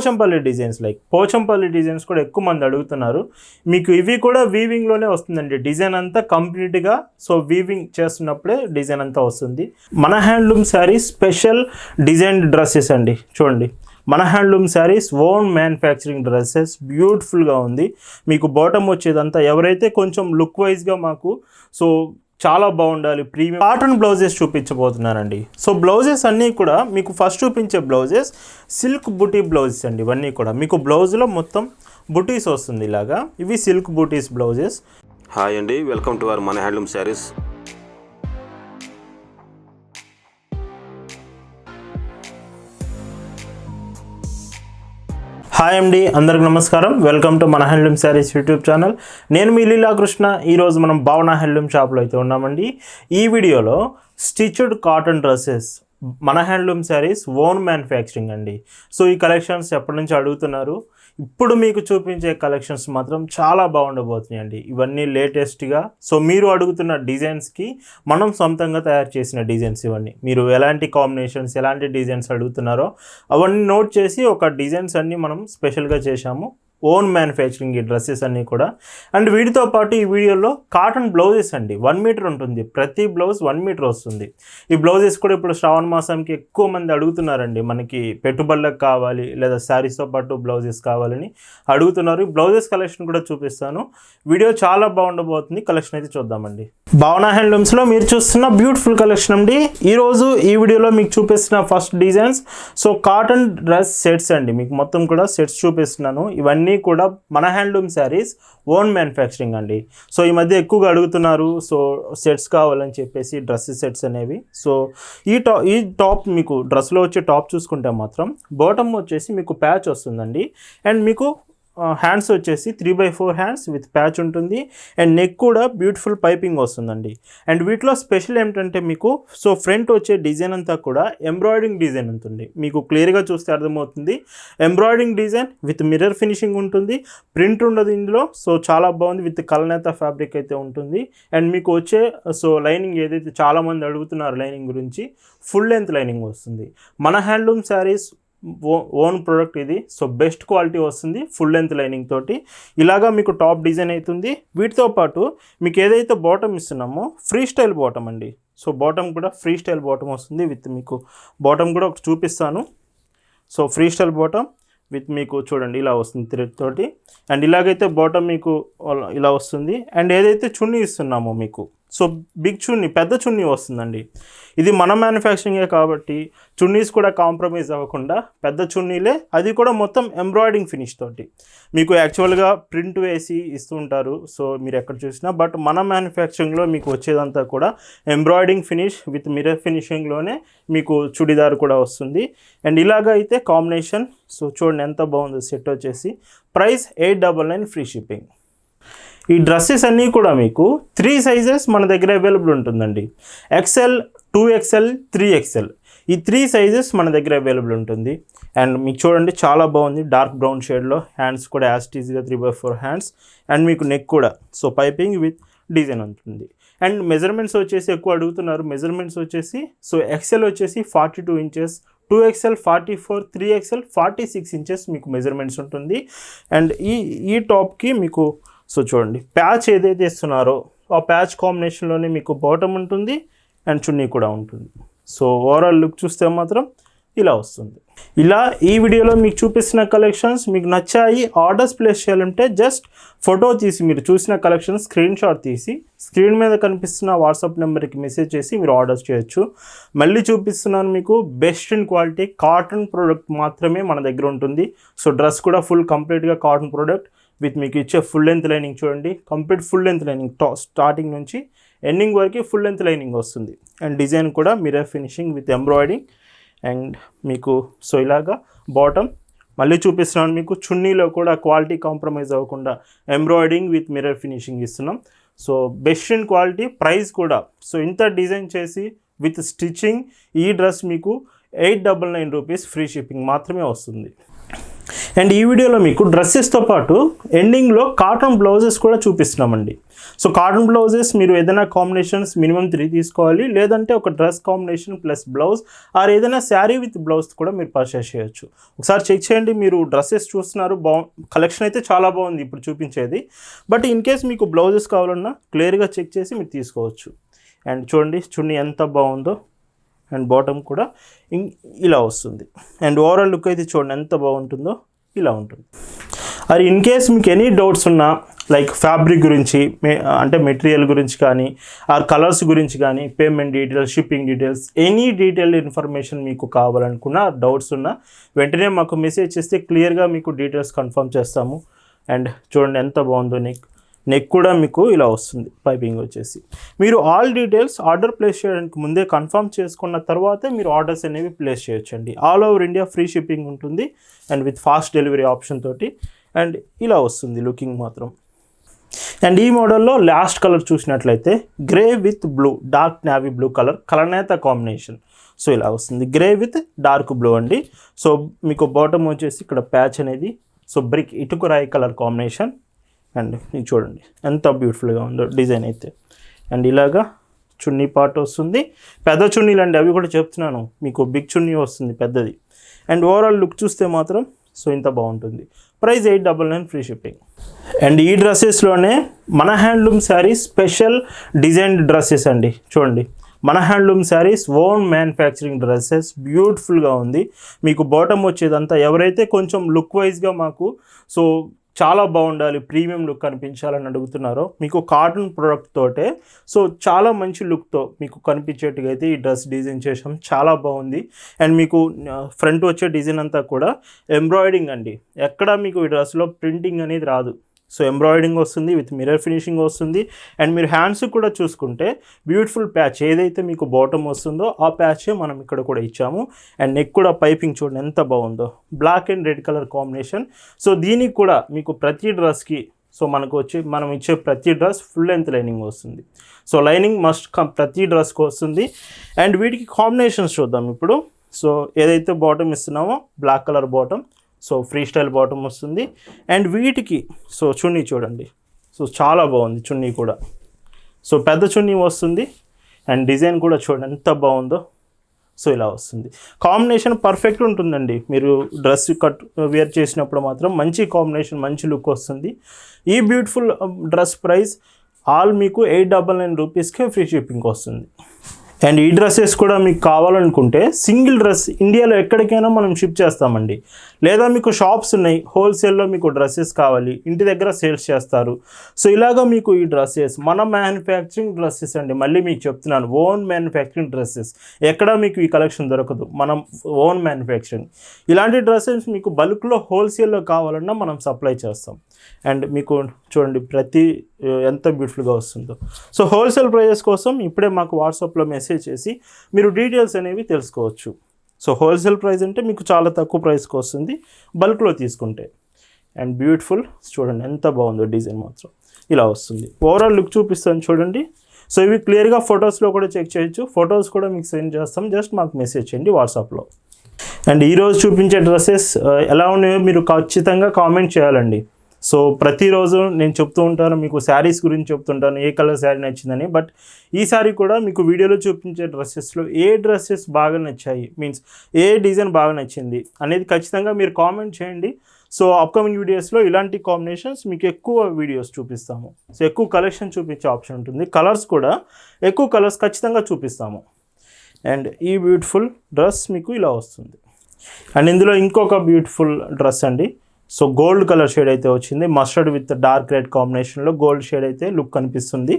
Pochampally designs like Pochampally designs కూడా ఎక్కువ మంది అడుగుతున్నారు. మీకు ఇవి కూడా వీవింగ్లోనే వస్తుందండి. డిజైన్ అంతా కంప్లీట్గా సో వీవింగ్ చేస్తున్నప్పుడే డిజైన్ అంతా వస్తుంది. మన handloom sari special design dresses అండి. చూడండి. మన handloom saris own manufacturing dresses బ్యూటిఫుల్గా ఉంది. మీకు బాటమ్ వచ్చేదంతా ఎవరైతే కొంచెం లుక్ వైజ్గా మాకు సో చాలా బాగుండాలి ప్రీమియం. కాటన్ బ్లౌజెస్ చూపించబోతున్నానండి. సో బ్లౌజెస్ అన్నీ కూడా మీకు ఫస్ట్ చూపించే బ్లౌజెస్ సిల్క్ బుటీ బ్లౌజెస్ అండి ఇవన్నీ కూడా. మీకు బ్లౌజ్లో మొత్తం బుటీస్ వస్తుంది ఇలాగా. ఇవి సిల్క్ బుటీస్ బ్లౌజెస్. హాయ్ అండి వెల్కమ్ టు అవర్ మన హ్యాండ్లూమ్ శారీస్. హాయ్ అండి అందరికి నమస్కారం. వెల్కమ్ టు మన హ్యాండ్లూమ్ శారీస్ యూట్యూబ్ ఛానల్. నేను మీ లీలా కృష్ణ ఈరోజు మనం భావన హ్యాండ్లూమ్ షాప్లో అయితే ఉన్నామండి. ఈ వీడియోలో స్టిచ్డ్ కాటన్ డ్రెస్సెస్ మన హ్యాండ్లూమ్ శారీస్ ఓన్ మ్యానుఫ్యాక్చరింగ్ అండి. సో ఈ కలెక్షన్స్ ఎప్పటి నుంచి అడుగుతున్నారు? ఇప్పుడు మీకు చూపించే కలెక్షన్స్ మాత్రం చాలా బాగుండబోతున్నాయి అండి ఇవన్నీ లేటెస్ట్గా. సో మీరు అడుగుతున్న డిజైన్స్కి మనం సొంతంగా తయారు చేసిన డిజైన్స్ ఇవన్నీ. మీరు ఎలాంటి కాంబినేషన్స్ ఎలాంటి డిజైన్స్ అడుగుతున్నారో అవన్నీ నోట్ చేసి ఒక డిజైన్స్ అన్నీ మనం స్పెషల్గా చేశాము. ఓన్ మ్యానుఫ్యాక్చరింగ్ ఈ డ్రెస్సెస్ అన్నీ కూడా. అండ్ వీటితో పాటు ఈ వీడియోలో కాటన్ బ్లౌజెస్ అండి. వన్ మీటర్ ఉంటుంది. ప్రతి బ్లౌజ్ వన్ మీటర్ వస్తుంది. ఈ బ్లౌజెస్ కూడా ఇప్పుడు శ్రావణ మాసంకి ఎక్కువ మంది అడుగుతున్నారండి. మనకి పెట్టుబడులకు కావాలి లేదా శారీస్తో పాటు బ్లౌజెస్ కావాలని అడుగుతున్నారు. ఈ బ్లౌజెస్ కలెక్షన్ కూడా చూపిస్తాను. వీడియో చాలా బాగుండబోతుంది. కలెక్షన్ అయితే చూద్దామండి. భావన హ్యాండ్లూమ్స్లో మీరు చూస్తున్న బ్యూటిఫుల్ కలెక్షన్ అండి. ఈరోజు ఈ వీడియోలో మీకు చూపిస్తున్న first designs so cotton dress sets అండి. మీకు మొత్తం కూడా సెట్స్ చూపిస్తున్నాను. ఇవన్నీ కూడా మన హ్యాండ్లూమ్ శారీస్ ఓన్ మ్యానుఫ్యాక్చరింగ్ అండి. సో ఈ మధ్య ఎక్కువగా అడుగుతున్నారు సో సెట్స్ కావాలని చెప్పేసి డ్రెస్ సెట్స్ అనేవి. సో ఈ టాప్ ఈ టాప్ మీకు డ్రెస్లో వచ్చే టాప్ చూసుకుంటే మాత్రం బాటమ్ వచ్చేసి మీకు ప్యాచ్ వస్తుందండి. అండ్ మీకు హ్యాండ్స్ వచ్చేసి three by four hands with patch ఉంటుంది. అండ్ నెక్ కూడా బ్యూటిఫుల్ పైపింగ్ వస్తుందండి. అండ్ వీటిలో స్పెషల్ ఏమిటంటే మీకు సో ఫ్రంట్ వచ్చే డిజైన్ అంతా కూడా ఎంబ్రాయిడింగ్ డిజైన్ ఉంటుంది. మీకు క్లియర్గా చూస్తే అర్థమవుతుంది. Embroidering design with mirror finishing ఉంటుంది. ప్రింట్ ఉండదు ఇందులో సో చాలా బాగుంది. విత్ కలనేత ఫ్యాబ్రిక్ అయితే ఉంటుంది. అండ్ మీకు వచ్చే సో లైనింగ్ ఏదైతే చాలామంది అడుగుతున్నారు లైనింగ్ గురించి ఫుల్ లెంత్ లైనింగ్ వస్తుంది. మన హ్యాండ్లూమ్ శారీస్ ఓన్ ప్రోడక్ట్ ఇది. సో బెస్ట్ క్వాలిటీ వస్తుంది ఫుల్ లెంత్ లైనింగ్ తోటి. ఇలాగా మీకు టాప్ డిజైన్ అవుతుంది వీటితో పాటు మీకు ఏదైతే బాటమ్ ఇస్తున్నామో ఫ్రీ స్టైల్ బాటమ్ అండి. సో బాటమ్ కూడా ఫ్రీ స్టైల్ బాటమ్ వస్తుంది విత్ మీకు. బాటమ్ కూడా ఒక చూపిస్తాను. So free style bottom with మీకు చూడండి ఇలా వస్తుంది థ్రెడ్ తోటి. అండ్ ఇలాగైతే బాటమ్ మీకు అలా- ఇలా వస్తుంది. అండ్ ఏదైతే చున్నీ ఇస్తున్నామో మీకు సో బిగ్ చున్నీ పెద్ద చున్నీ వస్తుందండి. ఇది మన మ్యానుఫ్యాక్చరింగే కాబట్టి చున్నీస్ కూడా కాంప్రమైజ్ అవ్వకుండా పెద్ద చున్నీలే అది కూడా మొత్తం ఎంబ్రాయిడింగ్ ఫినిష్ తోటి. మీకు యాక్చువల్గా ప్రింట్ వేసి ఇస్తుంటారు సో మీరు ఎక్కడ చూసినా బట్ మన మ్యానుఫ్యాక్చరింగ్లో మీకు వచ్చేదంతా కూడా ఎంబ్రాయిడింగ్ ఫినిష్ విత్ మిరర్ ఫినిషింగ్లోనే మీకు చుడిదార్ కూడా వస్తుంది. అండ్ ఇలాగ అయితే కాంబినేషన్ సో చూడండి ఎంత బాగుందో సెట్ వచ్చేసి price eight double nine free shipping ఈ డ్రెస్సెస్ అన్నీ కూడా మీకు త్రీ సైజెస్ మన దగ్గర అవైలబుల్ ఉంటుందండి. XL two XL three XL ఈ త్రీ సైజెస్ మన దగ్గర అవైలబుల్ ఉంటుంది. అండ్ మీకు చూడండి చాలా బాగుంది. డార్క్ బ్రౌన్ షేడ్లో హ్యాండ్స్ కూడా యాస్టీస్గా three by four hands. And మీకు నెక్ కూడా. సో పైపింగ్ విత్ డిజైన్ ఉంటుంది. అండ్ మెజర్మెంట్స్ వచ్చేసి ఎక్కువ అడుగుతున్నారు. మెజర్మెంట్స్ వచ్చేసి సో ఎక్సెల్ వచ్చేసి forty two inches two XL forty four three XL forty six inches మీకు మెజర్మెంట్స్ ఉంటుంది. అండ్ ఈ ఈ టాప్కి మీకు సో చూడండి ప్యాచ్ ఏదైతే ఇస్తున్నారో ఆ ప్యాచ్ కాంబినేషన్లోనే మీకు బాటమ్ ఉంటుంది అండ్ చున్నీ కూడా ఉంటుంది. సో ఓవరాల్ లుక్ చూస్తే మాత్రం ఇలా వస్తుంది. ఇలా ఈ వీడియోలో మీకు చూపిస్తున్న కలెక్షన్స్ మీకు నచ్చాయి ఆర్డర్స్ ప్లేస్ చేయాలంటే జస్ట్ ఫోటో తీసి మీరు చూసిన కలెక్షన్ స్క్రీన్ షాట్ తీసి స్క్రీన్ మీద కనిపిస్తున్న వాట్సాప్ నెంబర్కి మెసేజ్ చేసి మీరు ఆర్డర్స్ చేయొచ్చు. మళ్ళీ చూపిస్తున్నాను మీకు best in quality cotton product మాత్రమే మన దగ్గర ఉంటుంది. సో డ్రెస్ కూడా ఫుల్ కంప్లీట్గా కాటన్ ప్రోడక్ట్. విత్ మీకు ఇచ్చే ఫుల్ లెంత్ లైనింగ్ చూడండి. కంప్లీట్ ఫుల్ లెంత్ లైనింగ్ టా స్టార్టింగ్ నుంచి ఎండింగ్ వరకు ఫుల్ లెంత్ లైనింగ్ వస్తుంది. అండ్ డిజైన్ కూడా mirror finishing with embroidering and మీకు సో ఇలాగా బాటమ్ మళ్ళీ చూపిస్తున్నాను మీకు చున్నీలో కూడా క్వాలిటీ కాంప్రమైజ్ అవ్వకుండా ఎంబ్రాయిడింగ్ విత్ మిరర్ ఫినిషింగ్ ఇస్తున్నాం. So best in quality price కూడా. సో ఇంత డిజైన్ చేసి విత్ స్టిచ్చింగ్ ఈ డ్రెస్ మీకు eight double nine rupees free shipping మాత్రమే వస్తుంది. అండ్ ఈ వీడియోలో మీకు డ్రెస్సెస్తో పాటు ఎండింగ్లో కాటన్ బ్లౌజెస్ కూడా చూపిస్తున్నామండి. సో కాటన్ బ్లౌజెస్ మీరు ఏదైనా కాంబినేషన్స్ మినిమం త్రీ తీసుకోవాలి. లేదంటే ఒక dress combination plus blouse or ఏదైనా శారీ విత్ బ్లౌజ్ కూడా మీరు పర్చేస్ చేయొచ్చు. ఒకసారి చెక్ చేయండి. మీరు డ్రెస్సెస్ చూస్తున్నారు. బాగు కలెక్షన్ అయితే చాలా బాగుంది ఇప్పుడు చూపించేది. బట్ ఇన్ కేస్ మీకు బ్లౌజెస్ కావాలన్నా క్లియర్గా చెక్ చేసి మీరు తీసుకోవచ్చు. అండ్ చూడండి చున్నీ ఎంత బాగుందో. అండ్ బాటమ్ కూడా ఇలా వస్తుంది. అండ్ ఓవరాల్ లుక్ అయితే చూడండి ఎంత బాగుంటుందో ఇలా ఉంటుంది. అది ఇన్ కేస్ మీకు ఎనీ డౌట్స్ ఉన్నా లైక్ ఫ్యాబ్రిక్ గురించి అంటే మెటీరియల్ గురించి కానీ ఆర్ కలర్స్ గురించి కానీ payment details shipping details any detail information మీకు కావాలనుకున్నా డౌట్స్ ఉన్నా వెంటనే మాకు మెసేజ్ చేస్తే క్లియర్గా మీకు డీటెయిల్స్ కన్ఫర్మ్ చేస్తాము. అండ్ చూడండి ఎంత బాగుందో నీకు నెక్ కూడా మీకు ఇలా వస్తుంది పైపింగ్ వచ్చేసి. మీరు ఆల్ డీటెయిల్స్ ఆర్డర్ ప్లేస్ చేయడానికి ముందే కన్ఫర్మ్ చేసుకున్న తర్వాతే మీరు ఆర్డర్స్ అనేవి ప్లేస్ చేయొచ్చండి. All over India free shipping ఉంటుంది and with fast delivery option తోటి అండ్ ఇలా వస్తుంది లుకింగ్ మాత్రం. అండ్ ఈ మోడల్లో లాస్ట్ కలర్ చూసినట్లయితే grey with blue dark navy blue colour కలనేత combination so ఇలా వస్తుంది. గ్రే విత్ డార్క్ బ్లూ అండి. సో మీకు బాటమ్ వచ్చేసి ఇక్కడ ప్యాచ్ అనేది. సో బ్రిక్ ఇటుకు రాయి కలర్ కాంబినేషన్ అండ్ ఇది చూడండి ఎంత బ్యూటిఫుల్గా ఉందో డిజైన్ అయితే. అండ్ ఇలాగా చున్నీ పార్ట్ వస్తుంది. పెద్ద చున్నీలు అండి అవి కూడా చెప్తున్నాను మీకు. బిగ్ చున్నీ వస్తుంది పెద్దది. అండ్ ఓవరాల్ లుక్ చూస్తే మాత్రం సో ఇంత బాగుంటుంది. Price eight double nine free shipping and ఈ డ్రెస్సెస్లోనే మన handloom saris special design dresses అండి. చూడండి మన handloom saris own manufacturing dresses బ్యూటిఫుల్గా ఉంది. మీకు బాటమ్ వచ్చేదంతా ఎవరైతే కొంచెం లుక్ వైజ్గా మాకు సో చాలా బాగుండాలి ప్రీమియం లుక్ కనిపించాలని అడుగుతున్నారో మీకు కాటన్ ప్రోడక్ట్ తోటే. సో చాలా మంచి లుక్తో మీకు కనిపించేట్టుగా అయితే ఈ డ్రెస్ డిజైన్ చేసాం చాలా బాగుంది. అండ్ మీకు ఫ్రంట్ వచ్చే డిజైన్ అంతా కూడా ఎంబ్రాయిడింగ్ అండి. ఎక్కడ మీకు ఈ డ్రెస్లో ప్రింటింగ్ అనేది రాదు. సో ఎంబ్రాయిడింగ్ వస్తుంది విత్ మిరర్ ఫినిషింగ్ వస్తుంది. అండ్ మీరు హ్యాండ్స్ కూడా చూసుకుంటే బ్యూటిఫుల్ ప్యాచ్ ఏదైతే మీకు బాటమ్ వస్తుందో ఆ ప్యాచే మనం ఇక్కడ కూడా ఇచ్చాము. అండ్ నెక్ కూడా పైపింగ్ చూడండి ఎంత బాగుందో. Black and red colour combination so దీనికి కూడా మీకు ప్రతి డ్రెస్కి సో మనకు వచ్చి మనం ఇచ్చే ప్రతి డ్రెస్ ఫుల్ లెంత్ లైనింగ్ వస్తుంది. సో లైనింగ్ మస్ట్ కమ్ ప్రతి డ్రెస్కి వస్తుంది. అండ్ వీటికి కాంబినేషన్స్ చూద్దాం ఇప్పుడు. సో ఏదైతే bottom ఇస్తున్నామో black colour bottom so free style bottom వస్తుంది. అండ్ వీటికి సో చున్నీ చూడండి. సో చాలా బాగుంది చున్నీ కూడా. సో పెద్ద చున్నీ వస్తుంది. అండ్ డిజైన్ కూడా చూడండి ఎంత బాగుందో. సో ఇలా వస్తుంది. కాంబినేషన్ పర్ఫెక్ట్ ఉంటుందండి. మీరు డ్రెస్ కట్ వేర్ చేసినప్పుడు మాత్రం మంచి కాంబినేషన్ మంచి లుక్ వస్తుంది. ఈ బ్యూటిఫుల్ డ్రెస్ ప్రైస్ ఆల్ మీకు ఎయిట్ డబల్ నైన్ రూపీస్కే ఫ్రీ షిప్పింగ్ వస్తుంది. అండ్ ఈ డ్రెస్సెస్ కూడా మీకు కావాలనుకుంటే సింగిల్ డ్రెస్ ఇండియాలో ఎక్కడికైనా మనం షిప్ చేస్తామండి. లేదా మీకు షాప్స్ ఉన్నాయి హోల్సేల్లో మీకు డ్రెస్సెస్ కావాలి ఇంటి దగ్గర సేల్స్ చేస్తారు. సో ఇలాగ మీకు ఈ డ్రెస్సెస్ మన మ్యానుఫ్యాక్చరింగ్ డ్రెస్సెస్ అండి. మళ్ళీ మీకు చెప్తున్నాను ఓన్ మ్యానుఫ్యాక్చరింగ్ డ్రెస్సెస్ ఎక్కడ మీకు ఈ కలెక్షన్ దొరకదు మనం ఓన్ మ్యానుఫ్యాక్చరింగ్ ఇలాంటి డ్రెస్సెస్ మీకు బల్క్లో హోల్సేల్లో కావాలన్నా మనం సప్లై చేస్తాం. అండ్ మీకు చూడండి ప్రతి ఎంత బ్యూటిఫుల్గా వస్తుందో. సో హోల్సేల్ ప్రైజెస్ కోసం ఇప్పుడే మాకు వాట్సాప్లో మెసేజ్ చేసి మీరు డీటెయిల్స్ అనేవి తెలుసుకోవచ్చు. సో హోల్సేల్ ప్రైస్ అంటే మీకు చాలా తక్కువ ప్రైస్కి వస్తుంది బల్క్లో తీసుకుంటే. అండ్ బ్యూటిఫుల్ చూడండి ఎంత బాగుందో డిజైన్ మాత్రం. ఇలా వస్తుంది. ఓవరాల్ లుక్ చూపిస్తాను చూడండి. సో ఇవి క్లియర్గా ఫొటోస్లో కూడా చెక్ చేయొచ్చు. ఫొటోస్ కూడా మీకు సెండ్ చేస్తాం. జస్ట్ మాకు మెసేజ్ చేయండి వాట్సాప్లో. అండ్ ఈరోజు చూపించే డ్రెస్సెస్ ఎలా ఉన్నాయో మీరు ఖచ్చితంగా కామెంట్ చేయాలండి. సో ప్రతిరోజు నేను చెప్తూ ఉంటాను మీకు శారీస్ గురించి చెప్తుంటాను ఏ కలర్ శారీ నచ్చిందని. బట్ ఈ శారీ కూడా మీకు వీడియోలో చూపించే డ్రెస్సెస్లో ఏ డ్రెస్సెస్ బాగా నచ్చాయి మీన్స్ ఏ డిజైన్ బాగా నచ్చింది అనేది ఖచ్చితంగా మీరు కామెంట్ చేయండి. సో అప్కమింగ్ వీడియోస్లో ఇలాంటి కాంబినేషన్స్ మీకు ఎక్కువ వీడియోస్ చూపిస్తాము. సో ఎక్కువ కలెక్షన్ చూపించే ఆప్షన్ ఉంటుంది. కలర్స్ కూడా ఎక్కువ కలర్స్ ఖచ్చితంగా చూపిస్తాము. అండ్ ఈ బ్యూటిఫుల్ డ్రెస్ మీకు ఇలా వస్తుంది. అండ్ ఇందులో ఇంకొక బ్యూటిఫుల్ డ్రెస్ అండి. సో గోల్డ్ కలర్ షేడ్ అయితే వచ్చింది. మస్టర్డ్ విత్ డార్క్ రెడ్ కాంబినేషన్లో గోల్డ్ షేడ్ అయితే లుక్ కనిపిస్తుంది.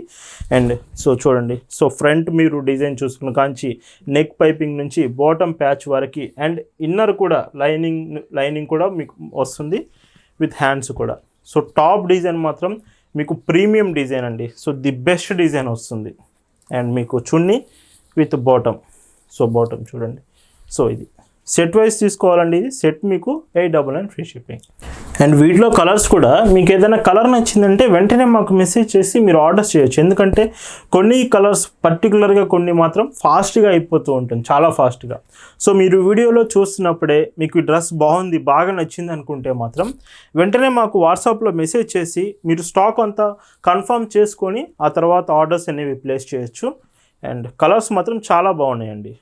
అండ్ సో చూడండి. సో ఫ్రంట్ మీరు డిజైన్ చూసుకున్న కాంచి నెక్ పైపింగ్ నుంచి బాటమ్ ప్యాచ్ వరకు అండ్ ఇన్నర్ కూడా లైనింగ్ లైనింగ్ కూడా మీకు వస్తుంది విత్ హ్యాండ్స్ కూడా. సో టాప్ డిజైన్ మాత్రం మీకు ప్రీమియం డిజైన్ అండి. సో ది బెస్ట్ డిజైన్ వస్తుంది. అండ్ మీకు చున్నీ విత్ బాటమ్. సో బాటమ్ చూడండి. సో ఇది. సెట్ వైజ్ తీసుకోవాలండి. ఇది సెట్ మీకు eight double nine free shipping and వీటిలో కలర్స్ కూడా మీకు ఏదైనా కలర్ నచ్చిందంటే వెంటనే మాకు మెసేజ్ చేసి మీరు ఆర్డర్ చేయొచ్చు. ఎందుకంటే కొన్ని కలర్స్ పర్టికులర్గా కొన్ని మాత్రం ఫాస్ట్గా అయిపోతూ ఉంటుంది. చాలా ఫాస్ట్గా సో మీరు వీడియోలో చూస్తున్నప్పుడే మీకు ఈ డ్రెస్ బాగుంది బాగా నచ్చింది అనుకుంటే మాత్రం వెంటనే మాకు వాట్సాప్లో మెసేజ్ చేసి మీరు స్టాక్ అంతా కన్ఫర్మ్ చేసుకొని ఆ తర్వాత ఆర్డర్స్ అనేవి ప్లేస్ చేయొచ్చు. అండ్ కలర్స్ మాత్రం చాలా బాగున్నాయండి.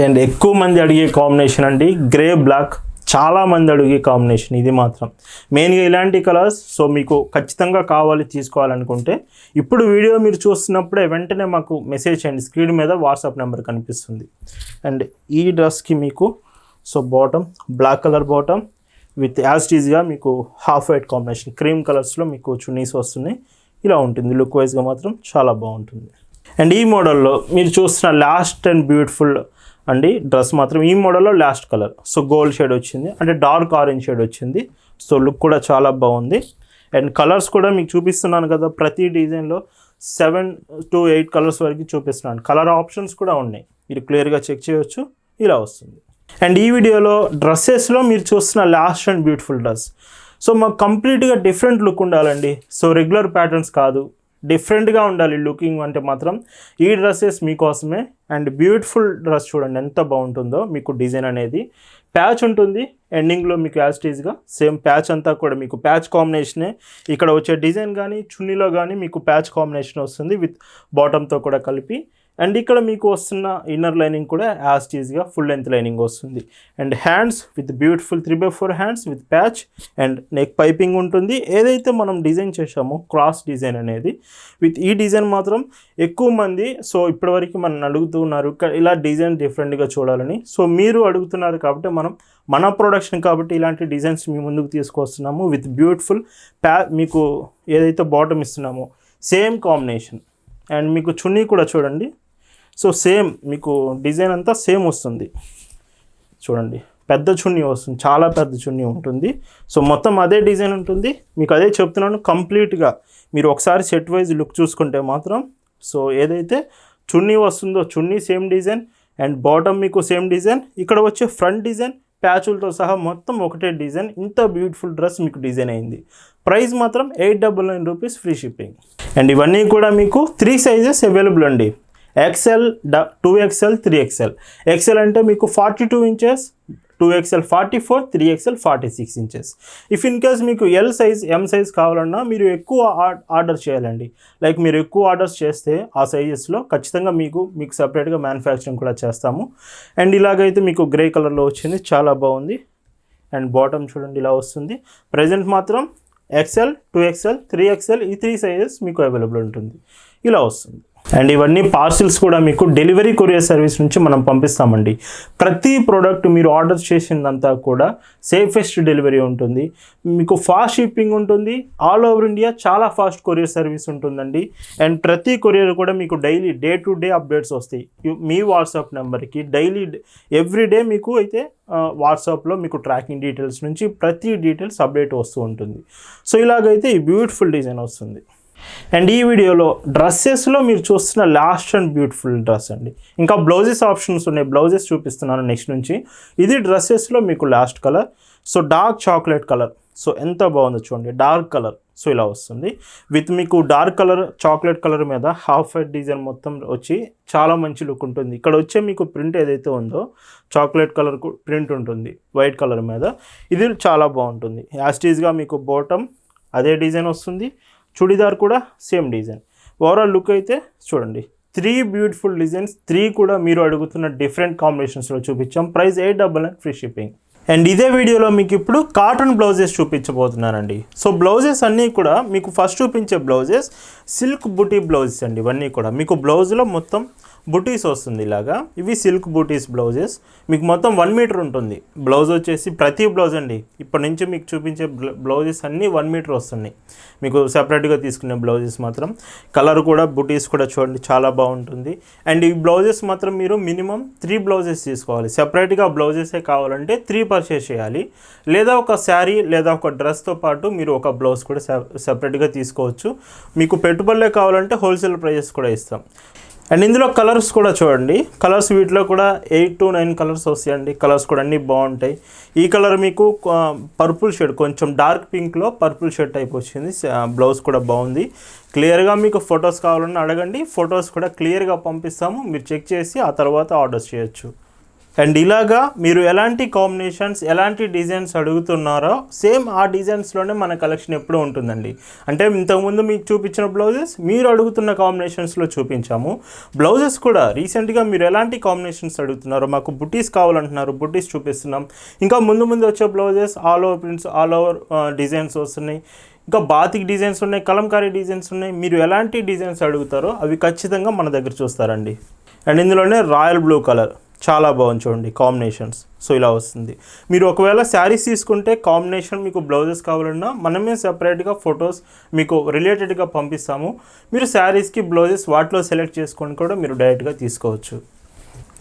అండ్ ఎక్కువ మంది అడిగే కాంబినేషన్ అండి గ్రే బ్లాక్ చాలా మంది అడిగే కాంబినేషన్ ఇది మాత్రం. మెయిన్గా ఇలాంటి కలర్స్ సో మీకు ఖచ్చితంగా కావాలి తీసుకోవాలనుకుంటే ఇప్పుడు వీడియో మీరు చూస్తున్నప్పుడే వెంటనే మాకు మెసేజ్ చేయండి. స్క్రీన్ మీద వాట్సాప్ నెంబర్ కనిపిస్తుంది. అండ్ ఈ డ్రెస్కి మీకు so bottom black colour bottom with యాస్టీజ్గా మీకు హాఫ్ వైట్ కాంబినేషన్. క్రీమ్ కలర్స్లో మీకు చున్నీస్ వస్తున్నాయి. ఇలా ఉంటుంది. లుక్ వైజ్గా మాత్రం చాలా బాగుంటుంది. అండ్ ఈ మోడల్లో మీరు చూస్తున్న లాస్ట్ అండ్ బ్యూటిఫుల్ అండి డ్రెస్ మాత్రం ఈ మోడల్లో last colour. So gold shade వచ్చింది. అంటే డార్క్ ఆరెంజ్ షేడ్ వచ్చింది. సో లుక్ కూడా చాలా బాగుంది. అండ్ కలర్స్ కూడా మీకు చూపిస్తున్నాను కదా ప్రతి డిజైన్లో సెవెన్ టు ఎయిట్ కలర్స్ వరకు చూపిస్తున్నాను. కలర్ ఆప్షన్స్ కూడా ఉన్నాయి. మీరు క్లియర్గా చెక్ చేయొచ్చు. ఇలా వస్తుంది. అండ్ ఈ వీడియోలో డ్రెస్సెస్లో మీరు చూస్తున్న last and beautiful dress. So మాకు కంప్లీట్గా డిఫరెంట్ లుక్ ఉండాలండి. సో రెగ్యులర్ ప్యాటర్న్స్ కాదు. డిఫరెంట్గా ఉండాలి లుకింగ్ అంటే మాత్రం. ఈ డ్రెస్సెస్ మీకోసమే. అండ్ బ్యూటిఫుల్ డ్రెస్ చూడండి ఎంత బాగుంటుందో మీకు డిజైన్ అనేది. ప్యాచ్ ఉంటుంది. ఎండింగ్లో మీకు యాస్టీజ్గా సేమ్ ప్యాచ్ అంతా కూడా మీకు ప్యాచ్ కాంబినేషనే. ఇక్కడ వచ్చే డిజైన్ కానీ చున్నీలో కానీ మీకు ప్యాచ్ కాంబినేషన్ వస్తుంది విత్ బాటంతో కూడా కలిపి. అండ్ ఇక్కడ మీకు వస్తున్న ఇన్నర్ లైనింగ్ కూడా యాస్టీజ్గా ఫుల్ లెంత్ లైనింగ్ వస్తుంది. And hands with beautiful three by four hands with patch and neck piping ఉంటుంది. ఏదైతే మనం డిజైన్ చేసామో క్రాస్ డిజైన్ అనేది విత్ ఈ డిజైన్ మాత్రం ఎక్కువ మంది సో ఇప్పటివరకు మనం అడుగుతున్నారు ఇలా డిజైన్ డిఫరెంట్గా చూడాలని. సో మీరు అడుగుతున్నారు కాబట్టి మనం మన ప్రొడక్షన్ కాబట్టి ఇలాంటి డిజైన్స్ మీ ముందుకు తీసుకొస్తున్నాము. విత్ బ్యూటిఫుల్ ప్యా మీకు ఏదైతే బాటమ్ ఇస్తున్నామో సేమ్ కాంబినేషన్ అండ్ మీకు చున్నీ కూడా చూడండి. సో సేమ్ మీకు డిజైన్ అంతా సేమ్ వస్తుంది. చూడండి పెద్ద చున్నీ వస్తుంది చాలా పెద్ద చున్నీ ఉంటుంది. సో మొత్తం అదే డిజైన్ ఉంటుంది. మీకు అదే చెప్తున్నాను కంప్లీట్గా మీరు ఒకసారి సెట్ వైజ్ లుక్ చూసుకుంటే మాత్రం. సో ఏదైతే చున్నీ వస్తుందో chunni same design and bottom మీకు సేమ్ డిజైన్ ఇక్కడ వచ్చే ఫ్రంట్ డిజైన్ ప్యాచులతో సహా మొత్తం ఒకటే డిజైన్ ఇంత బ్యూటిఫుల్ డ్రెస్ మీకు డిజైన్ అయింది. ప్రైస్ మాత్రం eight double nine rupees free shipping. And ఇవన్నీ కూడా మీకు త్రీ సైజెస్ అవైలబుల్ అండి. ఎక్సెల్ డ two XL three XL XL అంటే మీకు forty two inches two XL forty four three XL forty six inches if in case మీకు L size M size కావాలన్నా మీరు ఎక్కువ ఆర్డర్ చేయాలండి. లైక్ మీరు ఎక్కువ ఆర్డర్స్ చేస్తే ఆ సైజెస్లో ఖచ్చితంగా మీకు మీకు సపరేట్గా మ్యానుఫ్యాక్చరింగ్ కూడా చేస్తాము. అండ్ ఇలాగైతే మీకు గ్రే కలర్లో వచ్చింది చాలా బాగుంది. అండ్ బాటమ్ చూడండి ఇలా వస్తుంది. ప్రజెంట్ మాత్రం XL two XL three XL ఈ త్రీ సైజెస్ మీకు అవైలబుల్ ఉంటుంది. ఇలా వస్తుంది. అండ్ ఇవన్నీ పార్సిల్స్ కూడా మీకు డెలివరీ కొరియర్ సర్వీస్ నుంచి మనం పంపిస్తామండి. ప్రతి ప్రోడక్ట్ మీరు ఆర్డర్ చేసిందంతా కూడా సేఫెస్ట్ డెలివరీ ఉంటుంది. మీకు ఫాస్ట్ షిప్పింగ్ ఉంటుంది. ఆల్ ఓవర్ ఇండియా చాలా ఫాస్ట్ కొరియర్ సర్వీస్ ఉంటుందండి. అండ్ ప్రతి కొరియర్ కూడా మీకు daily day to day updates వస్తాయి. మీ వాట్సాప్ నెంబర్కి డైలీ ఎవ్రీ డే మీకు అయితే వాట్సాప్లో మీకు ట్రాకింగ్ డీటెయిల్స్ నుంచి ప్రతి డీటెయిల్స్ అప్డేట్ వస్తూ ఉంటుంది. సో ఇలాగైతే ఈ బ్యూటిఫుల్ డిజైన్ వస్తుంది. అండ్ ఈ వీడియోలో డ్రెస్సెస్లో మీరు చూస్తున్న లాస్ట్ అండ్ బ్యూటిఫుల్ డ్రెస్ అండి. ఇంకా బ్లౌజెస్ ఆప్షన్స్ ఉన్నాయి. బ్లౌజెస్ చూపిస్తున్నాను నెక్స్ట్ నుంచి. ఇది డ్రెస్సెస్లో మీకు last colour so dark chocolate colour so ఎంత బాగుందో చూడండి. డార్క్ కలర్ సో ఇలా వస్తుంది. విత్ మీకు డార్క్ కలర్ చాక్లెట్ కలర్ మీద హాఫ్ వైట్ డిజైన్ మొత్తం వచ్చి చాలా మంచి లుక్ ఉంటుంది. ఇక్కడ వచ్చే మీకు ప్రింట్ ఏదైతే ఉందో చాక్లెట్ కలర్ ప్రింట్ ఉంటుంది. వైట్ కలర్ మీద. ఇది చాలా బాగుంటుంది. యాస్టీజ్గా మీకు బాటమ్ అదే డిజైన్ వస్తుంది. చుడిదార్ కూడా సేమ్ డిజైన్. ఓవరాల్ లుక్ అయితే చూడండి. త్రీ బ్యూటిఫుల్ డిజైన్స్ త్రీ కూడా మీరు అడుగుతున్న డిఫరెంట్ కాంబినేషన్స్లో చూపించాం. Price eight double nine free shipping and ఇదే వీడియోలో మీకు ఇప్పుడు కాటన్ బ్లౌజెస్ చూపించబోతున్నానండి. సో బ్లౌజెస్ అన్నీ కూడా మీకు ఫస్ట్ చూపించే బ్లౌజెస్ సిల్క్ బుటీ బ్లౌజెస్ అండి. ఇవన్నీ కూడా. మీకు బ్లౌజ్లో మొత్తం బుటీస్ వస్తుంది ఇలాగా. ఇవి సిల్క్ బూటీస్ బ్లౌజెస్. మీకు మొత్తం వన్ మీటర్ ఉంటుంది. బ్లౌజ్ వచ్చేసి ప్రతి బ్లౌజ్ అండి. ఇప్పటి నుంచి మీకు చూపించే బ్ల- బ్లౌజెస్ అన్నీ వన్ మీటర్ వస్తున్నాయి. మీకు సపరేట్గా తీసుకునే బ్లౌజెస్ మాత్రం. కలర్ కూడా బుటీస్ కూడా చూడండి చాలా బాగుంటుంది. అండ్ ఈ బ్లౌజెస్ మాత్రం మీరు మినిమం త్రీ బ్లౌజెస్ తీసుకోవాలి. సపరేట్గా బ్లౌజెసే కావాలంటే త్రీ పర్చేస్ చేయాలి. లేదా ఒక శారీ లేదా ఒక డ్రెస్తో పాటు మీరు ఒక బ్లౌజ్ కూడా సపరేట్గా తీసుకోవచ్చు. మీకు పెట్టుబడులే కావాలంటే హోల్సేల్ ప్రైజెస్ కూడా ఇస్తాం. అండ్ ఇందులో కలర్స్ కూడా చూడండి. కలర్స్ వీటిలో కూడా ఎయిట్ టు నైన్ కలర్స్ వస్తాయండి. కలర్స్ కూడా అన్నీ బాగుంటాయి. ఈ కలర్ మీకు పర్పుల్ షేడ్ కొంచెం డార్క్ పింక్లో పర్పుల్ షేడ్ టైప్ వచ్చింది. బ్లౌజ్ కూడా బాగుంది. క్లియర్గా మీకు ఫొటోస్ కావాలన్నా అడగండి. ఫొటోస్ కూడా క్లియర్గా పంపిస్తాము. మీరు చెక్ చేసి ఆ తర్వాత ఆర్డర్ చేయొచ్చు. అండ్ ఇలాగా మీరు ఎలాంటి కాంబినేషన్స్ ఎలాంటి డిజైన్స్ అడుగుతున్నారో సేమ్ ఆ డిజైన్స్లోనే మన కలెక్షన్ ఎప్పుడూ ఉంటుందండి. అంటే ఇంతకుముందు మీకు చూపించిన బ్లౌజెస్ మీరు అడుగుతున్న కాంబినేషన్స్లో చూపించాము. బ్లౌజెస్ కూడా రీసెంట్గా మీరు ఎలాంటి కాంబినేషన్స్ అడుగుతున్నారో మాకు బుటీస్ కావాలంటున్నారు బుటీస్ చూపిస్తున్నాం. ఇంకా ముందు ముందు వచ్చే blouses all over prints all over designs వస్తున్నాయి. ఇంకా బాతిక్ డిజైన్స్ ఉన్నాయి కలంకారీ డిజైన్స్ ఉన్నాయి. మీరు ఎలాంటి డిజైన్స్ అడుగుతారో అవి ఖచ్చితంగా మన దగ్గర చూస్తారండి. అండ్ ఇందులోనే రాయల్ బ్లూ కలర్ చాలా బాగుంది చూడండి కాంబినేషన్స్ సో ఇలా వస్తుంది. మీరు ఒకవేళ శారీస్ తీసుకుంటే కాంబినేషన్ మీకు బ్లౌజెస్ కావాలన్నా మనమే సెపరేట్గా ఫొటోస్ మీకు రిలేటెడ్గా పంపిస్తాము. మీరు శారీస్కి బ్లౌజెస్ వాటిలో సెలెక్ట్ చేసుకొని కూడా మీరు డైరెక్ట్గా తీసుకోవచ్చు.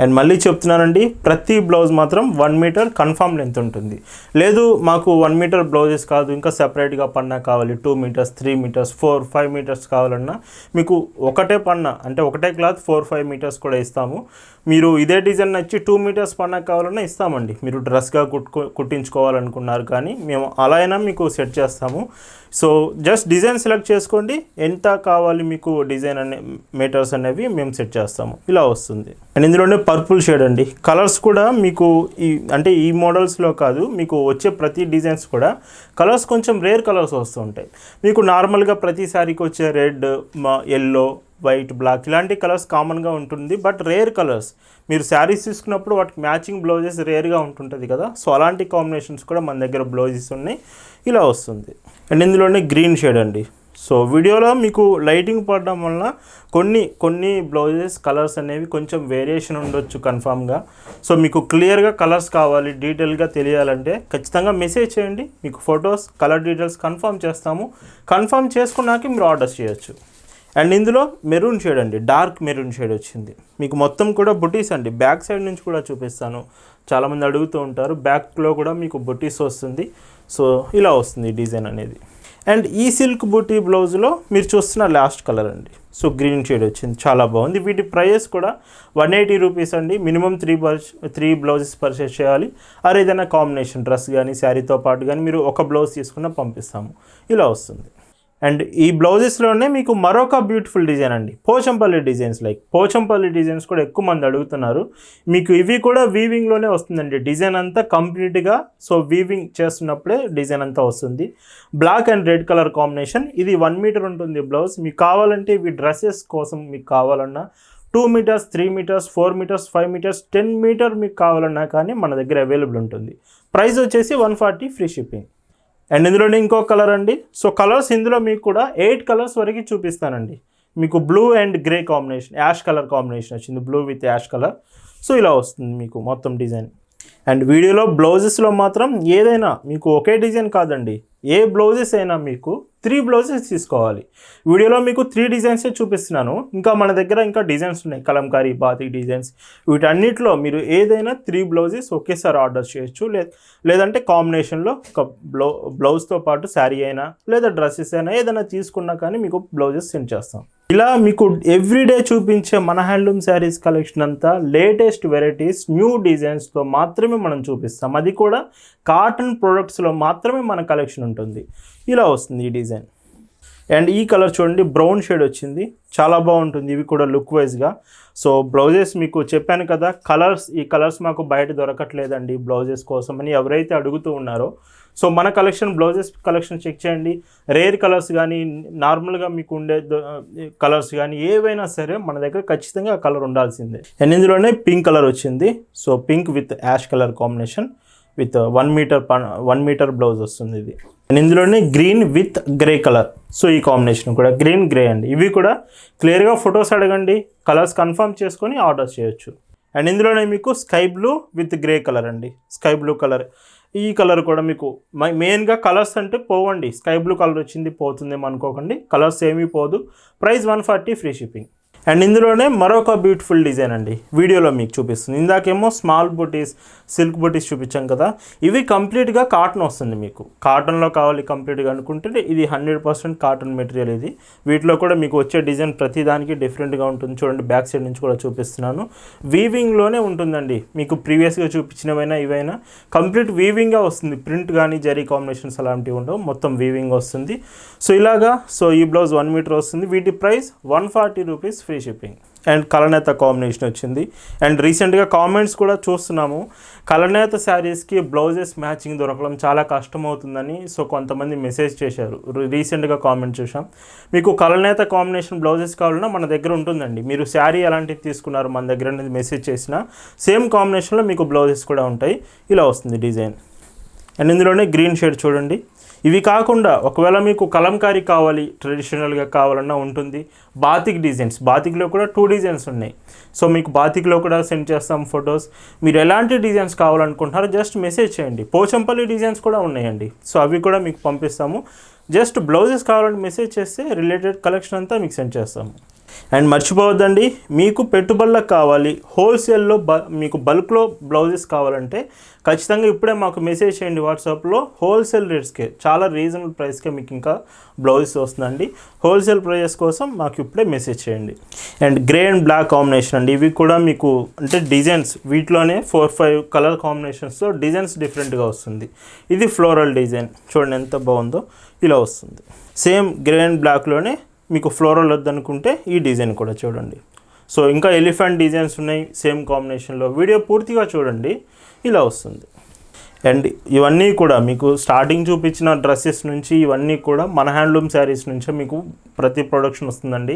అండ్ మళ్ళీ చెప్తున్నానండి ప్రతి బ్లౌజ్ మాత్రం వన్ మీటర్ కన్ఫామ్ లెంత్ ఉంటుంది. లేదు మాకు వన్ మీటర్ బ్లౌజెస్ కాదు ఇంకా సెపరేట్గా పన్నా కావాలి. Two metres three metres four five metres కావాలన్నా మీకు ఒకటే పన్నా అంటే ఒకటే క్లాత్ ఫోర్ ఫైవ్ మీటర్స్ కూడా ఇస్తాము. మీరు ఇదే డిజైన్ నచ్చి టూ మీటర్స్ పన్నా కావాలన్నా ఇస్తామండి. మీరు డ్రెస్గా కుట్టుకో కుట్టించుకోవాలనుకున్నారు కానీ మేము అలా అయినా మీకు సెట్ చేస్తాము. సో జస్ట్ డిజైన్ సెలెక్ట్ చేసుకోండి. ఎంత కావాలి మీకు డిజైన్ అనే మీటర్స్ అనేవి మేము సెట్ చేస్తాము. ఇలా వస్తుంది. అండ్ ఇందులోనే పర్పుల్ షేడ్ అండి. కలర్స్ కూడా మీకు ఈ అంటే ఈ మోడల్స్లో కాదు మీకు వచ్చే ప్రతి డిజైన్స్ కూడా కలర్స్ కొంచెం రేర్ కలర్స్ వస్తూ ఉంటాయి. మీకు నార్మల్గా ప్రతిసారీకి వచ్చే రెడ్ ఎల్లో వైట్ బ్లాక్ ఇలాంటి కలర్స్ కామన్గా ఉంటుంది. బట్ రేర్ కలర్స్ మీరు శారీస్ తీసుకున్నప్పుడు వాటికి మ్యాచింగ్ బ్లౌజెస్ రేర్గా ఉంటుంటుంది కదా. సో అలాంటి కాంబినేషన్స్ కూడా మన దగ్గర బ్లౌజెస్ ఉన్నాయి. ఇలా వస్తుంది. అండ్ ఇందులోనే గ్రీన్ షేడ్ అండి. సో వీడియోలో మీకు లైటింగ్ పడడం వలన కొన్ని కొన్ని బ్లౌజెస్ కలర్స్ అనేవి కొంచెం వేరియేషన్ ఉండొచ్చు కన్ఫామ్గా. సో మీకు క్లియర్గా కలర్స్ కావాలి డీటెయిల్గా తెలియాలంటే ఖచ్చితంగా మెసేజ్ చేయండి. మీకు ఫొటోస్ కలర్ డీటెయిల్స్ కన్ఫర్మ్ చేస్తాము. కన్ఫర్మ్ చేసుకున్నాక మీరు ఆర్డర్ చేయొచ్చు. అండ్ ఇందులో మెరూన్ షేడ్ అండి డార్క్ మెరూన్ షేడ్ వచ్చింది. మీకు మొత్తం కూడా బుటీస్ అండి బ్యాక్ సైడ్ నుంచి కూడా చూపిస్తాను. చాలామంది అడుగుతూ ఉంటారు బ్యాక్లో కూడా మీకు బుటీస్ వస్తుంది. సో ఇలా వస్తుంది డిజైన్ అనేది. అండ్ ఈ సిల్క్ బూటీ బ్లౌజ్లో మీరు చూస్తున్న లాస్ట్ కలర్ అండి. సో గ్రీన్ షేడ్ వచ్చింది. చాలా బాగుంది. వీటి ప్రైస్ కూడా వన్ ఎయిటీ రూపీస్ అండి. Minimum three purchase three blouses purchase చేయాలి. అరే ఏదైనా కాంబినేషన్ డ్రెస్ కానీ శారీతో పాటు కానీ మీరు ఒక బ్లౌజ్ తీసుకున్న పంపిస్తాము. ఇలా వస్తుంది. అండ్ ఈ బ్లౌజెస్లోనే మీకు మరొక బ్యూటిఫుల్ డిజైన్ అండి. Pochampally designs like Pochampally designs కూడా ఎక్కువ మంది అడుగుతున్నారు. మీకు ఇవి కూడా వీవింగ్లోనే వస్తుందండి. డిజైన్ అంతా కంప్లీట్గా సో వీవింగ్ చేస్తున్నప్పుడే డిజైన్ అంతా వస్తుంది. Black and red colour combination ఇది వన్ మీటర్ ఉంటుంది బ్లౌజ్ మీకు కావాలంటే ఇవి డ్రెస్సెస్ కోసం మీకు కావాలన్నా two metres three metres four metres five metres ten metre మీకు కావాలన్నా కానీ మన దగ్గర అవైలబుల్ ఉంటుంది. ప్రైస్ వచ్చేసి one forty free shipping and ఇందులోనే ఇంకో కలర్ అండి. సో కలర్స్ ఇందులో మీకు కూడా ఎయిట్ కలర్స్ వరకు చూపిస్తానండి. మీకు blue and grey combination ash colour combination వచ్చింది. Blue with ash colour so ఇలా వస్తుంది మీకు మొత్తం డిజైన్ అండ్ వీడియోలో బ్లౌజెస్లో మాత్రం ఏదైనా మీకు ఒకే డిజైన్ కాదండి. ఏ బ్లౌజెస్ అయినా మీకు త్రీ బ్లౌజెస్ తీసుకోవాలి. వీడియోలో మీకు త్రీ డిజైన్సే చూపిస్తున్నాను. ఇంకా మన దగ్గర ఇంకా డిజైన్స్ ఉన్నాయి. కలంకారీ బాతి డిజైన్స్. వీటన్నిటిలో మీరు ఏదైనా త్రీ బ్లౌజెస్ ఒకేసారి ఆర్డర్ చేయొచ్చు. లే లేదంటే కాంబినేషన్లో ఒక బ్లౌ బ్లౌజ్తో పాటు శారీ అయినా లేదా డ్రెస్సెస్ అయినా ఏదైనా తీసుకున్నా కానీ మీకు బ్లౌజెస్ సెండ్ చేస్తాం. ఇలా మీకు ఎవ్రీడే చూపించే మన హ్యాండ్లూమ్ శారీస్ కలెక్షన్ అంతా లేటెస్ట్ వెరైటీస్ న్యూ డిజైన్స్తో మాత్రమే మనం చూపిస్తాం. అది కూడా కాటన్ ప్రొడక్ట్స్లో మాత్రమే మన కలెక్షన్ ఉంటుంది. ఇలా వస్తుంది ఈ డిజైన్. అండ్ ఈ కలర్ చూడండి బ్రౌన్ షేడ్ వచ్చింది. చాలా బాగుంటుంది ఇవి కూడా లుక్ వైజ్గా సో బ్లౌజెస్ మీకు చెప్పాను కదా కలర్స్ ఈ కలర్స్ మాకు బయట దొరకట్లేదండి బ్లౌజెస్ కోసం అని ఎవరైతే అడుగుతూ ఉన్నారో. సో మన కలెక్షన్ బ్లౌజెస్ కలెక్షన్ చెక్ చేయండి. రేర్ కలర్స్ కానీ నార్మల్గా మీకు ఉండే కలర్స్ కానీ ఏవైనా సరే మన దగ్గర ఖచ్చితంగా ఆ కలర్ ఉండాల్సిందే. అండ్ ఇందులోనే పింక్ కలర్ వచ్చింది. So pink with ash colour combination with one metre one metre blouse వస్తుంది ఇది. అండ్ ఇందులోనే green with grey colour. So ఈ కాంబినేషన్ కూడా గ్రీన్ గ్రే అండి. ఇవి కూడా క్లియర్గా ఫొటోస్ అడగండి కలర్స్ కన్ఫర్మ్ చేసుకొని ఆర్డర్ చేయొచ్చు. అండ్ ఇందులోనే మీకు sky blue with grey colour అండి. స్కై బ్లూ కలర్ ఈ కలర్ కూడా మీకు మై- మెయిన్గా కలర్స్ అంటే పోవండి. స్కై బ్లూ కలర్ వచ్చింది పోతుందేమో అనుకోకండి. కలర్స్ ఏమీ పోదు. Price one forty free shipping and ఇందులోనే మరొక బ్యూటిఫుల్ డిజైన్ అండి. వీడియోలో మీకు చూపిస్తుంది. ఇందాకేమో స్మాల్ బుటీస్ సిల్క్ బుటీస్ చూపించాం కదా. ఇవి కంప్లీట్గా కాటన్ వస్తుంది మీకు. కాటన్లో కావాలి కంప్లీట్గా అనుకుంటే ఇది హండ్రెడ్ పర్సెంట్ కాటన్ మెటీరియల్ ఇది. వీటిలో కూడా మీకు వచ్చే డిజైన్ ప్రతిదానికి డిఫరెంట్గా ఉంటుంది. చూడండి బ్యాక్ సైడ్ నుంచి కూడా చూపిస్తున్నాను. వీవింగ్లోనే ఉంటుందండి. మీకు ప్రీవియస్గా చూపించినవైనా ఇవైనా కంప్లీట్ వీవింగ్గా వస్తుంది. ప్రింట్ కానీ జరీ కాంబినేషన్స్ అలాంటివి ఉండవు. మొత్తం వీవింగ్ వస్తుంది. సో ఇలాగా సో ఈ బ్లౌజ్ వన్ మీటర్ వస్తుంది. వీటి price one forty rupees free shipping. And కలనేత combination వచ్చింది. అండ్ రీసెంట్గా కామెంట్స్ కూడా చూస్తున్నాము. కలనేత శారీస్కి బ్లౌజెస్ మ్యాచింగ్ దొరకడం చాలా కష్టం అవుతుందని సో కొంతమంది మెసేజ్ చేశారు. రీసెంట్గా కామెంట్ చూసాం మీకు కలనేత కాంబినేషన్ బ్లౌజెస్ కావాలన్నా మన దగ్గర ఉంటుందండి. మీరు శారీ ఎలాంటివి తీసుకున్నారు మన దగ్గర అనేది మెసేజ్ చేసినా సేమ్ కాంబినేషన్లో మీకు బ్లౌజెస్ కూడా ఉంటాయి. ఇలా వస్తుంది డిజైన్. అండ్ ఇందులోనే గ్రీన్ షేడ్ చూడండి. ఇవి కాకుండా ఒకవేళ మీకు కలంకారీ కావాలి ట్రెడిషనల్గా కావాలన్నా ఉంటుంది. బాతిక్ డిజైన్స్ బాతిక్లో కూడా టూ డిజైన్స్ ఉన్నాయి. సో మీకు బాతిక్లో కూడా సెండ్ చేస్తాం ఫొటోస్ మీరు ఎలాంటి డిజైన్స్ కావాలనుకుంటున్నారో జస్ట్ మెసేజ్ చేయండి. పోచంపల్లి డిజైన్స్ కూడా ఉన్నాయండి. సో అవి కూడా మీకు పంపిస్తాము. జస్ట్ బ్లౌజెస్ కావాలని మెసేజ్ చేస్తే రిలేటెడ్ కలెక్షన్ అంతా మీకు సెండ్ చేస్తాము. అండ్ మర్చిపోవద్దండి మీకు పెట్టుబడులకు కావాలి హోల్సేల్లో బ మీకు బల్క్లో బ్లౌజెస్ కావాలంటే ఖచ్చితంగా ఇప్పుడే మాకు మెసేజ్ చేయండి వాట్సాప్లో హోల్సేల్ రేట్స్కే చాలా రీజనబుల్ ప్రైస్కే మీకు ఇంకా బ్లౌజెస్ వస్తుందండి. హోల్సేల్ ప్రైజెస్ కోసం మాకు ఇప్పుడే మెసేజ్ చేయండి. And grey and black combination అండి ఇవి కూడా మీకు అంటే డిజైన్స్ వీటిలోనే ఫోర్ ఫైవ్ కలర్ కాంబినేషన్స్తో డిజైన్స్ డిఫరెంట్గా వస్తుంది. ఇది ఫ్లోరల్ డిజైన్ చూడండి ఎంత బాగుందో ఇలా వస్తుంది. సేమ్ గ్రే అండ్ బ్లాక్లోనే మీకు ఫ్లోరల్ వద్దనుకుంటే ఈ డిజైన్ కూడా చూడండి. సో ఇంకా ఎలిఫెంట్ డిజైన్స్ ఉన్నాయి సేమ్ కాంబినేషన్లో వీడియో పూర్తిగా చూడండి ఇలా వస్తుంది. అండ్ ఇవన్నీ కూడా మీకు స్టార్టింగ్ చూపించిన డ్రెస్సెస్ నుంచి ఇవన్నీ కూడా మన హ్యాండ్లూమ్ శారీస్ నుంచే మీకు ప్రతి ప్రొడక్షన్ వస్తుందండి.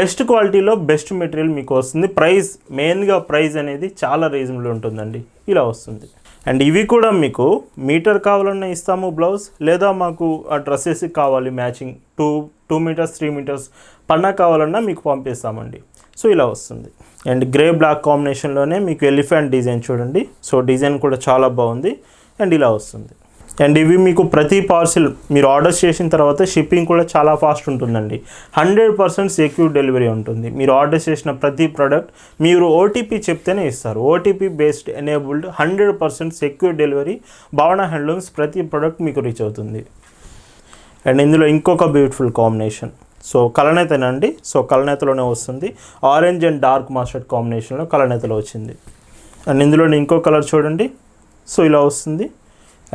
బెస్ట్ క్వాలిటీలో బెస్ట్ మెటీరియల్ మీకు వస్తుంది. ప్రైస్ మెయిన్గా ప్రైస్ అనేది చాలా రీజనబుల్ ఉంటుందండి. ఇలా వస్తుంది. అండ్ ఇవి కూడా మీకు మీటర్ కావాలన్నా ఇస్తాము బ్లౌజ్ లేదా మాకు ఆ డ్రెస్సెస్ కావాలి matching. Two two metres three metres పన్నా కావాలన్నా మీకు పంపిస్తామండి. సో ఇలా వస్తుంది. అండ్ గ్రే బ్లాక్ కాంబినేషన్లోనే మీకు ఎలిఫెంట్ డిజైన్ చూడండి. సో డిజైన్ కూడా చాలా బాగుంది. అండ్ ఇలా వస్తుంది. అండ్ ఇవి మీకు ప్రతి పార్సిల్ మీరు ఆర్డర్ చేసిన తర్వాత షిప్పింగ్ కూడా చాలా ఫాస్ట్ ఉంటుందండి. హండ్రెడ్ పర్సెంట్ సెక్యూర్ డెలివరీ ఉంటుంది. మీరు ఆర్డర్ చేసిన ప్రతి ప్రోడక్ట్ మీరు ఓటీపీ చెప్తేనే ఇస్తారు. OTP based enabled hundred percent secure delivery Bhavana handlooms ప్రతి ప్రోడక్ట్ మీకు రీచ్ అవుతుంది. అండ్ ఇందులో ఇంకొక బ్యూటిఫుల్ కాంబినేషన్ సో కలనేతనండి సో కలనేతలోనే వస్తుంది. ఆరెంజ్ అండ్ డార్క్ మాస్టర్డ్ కాంబినేషన్లో కలనేతలో వచ్చింది. అండ్ ఇందులో ఇంకో కలర్ చూడండి. సో ఇలా వస్తుంది.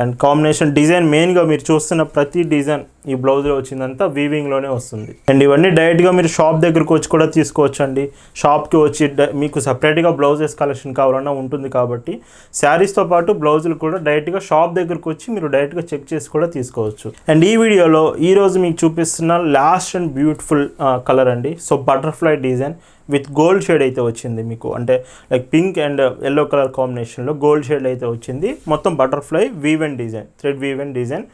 అండ్ కాంబినేషన్ డిజైన్ మెయిన్గా మీరు చూస్తున్న ప్రతి డిజైన్ ఈ బ్లౌజ్లో వచ్చిందంతా వీవింగ్లోనే వస్తుంది. అండ్ ఇవన్నీ డైరెక్ట్గా మీరు షాప్ దగ్గరకు వచ్చి కూడా తీసుకోవచ్చు అండి షాప్కి వచ్చి మీకు సపరేట్గా బ్లౌజెస్ కలెక్షన్ కావాలన్నా ఉంటుంది కాబట్టి శారీస్తో పాటు బ్లౌజులు కూడా డైరెక్ట్గా షాప్ దగ్గరకు వచ్చి మీరు డైరెక్ట్గా చెక్ చేసి కూడా తీసుకోవచ్చు. అండ్ ఈ వీడియోలో ఈరోజు మీకు చూపిస్తున్న లాస్ట్ అండ్ బ్యూటిఫుల్ కలర్ అండి. So butterfly design with gold shade అయితే వచ్చింది మీకు. అంటే like pink and yellow colour కాంబినేషన్లో గోల్డ్ షేడ్ అయితే వచ్చింది. మొత్తం butterfly woven design thread woven design.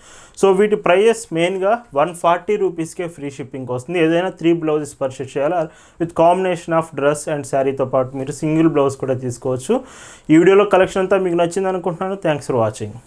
So వీటి ప్రైజెస్ మెయిన్గా వన్ ఫార్టీ రూపీస్కే ఫ్రీ షిప్పింగ్ వస్తుంది. ఏదైనా త్రీ బ్లౌజెస్ పర్చేస్ చేయాలా? With combination of dress and శారీతో పాటు మీరు సింగిల్ బ్లౌజ్ కూడా తీసుకోవచ్చు. ఈ వీడియోలో కలెక్షన్ అంతా మీకు నచ్చింది అనుకుంటున్నాను. Thanks for watching.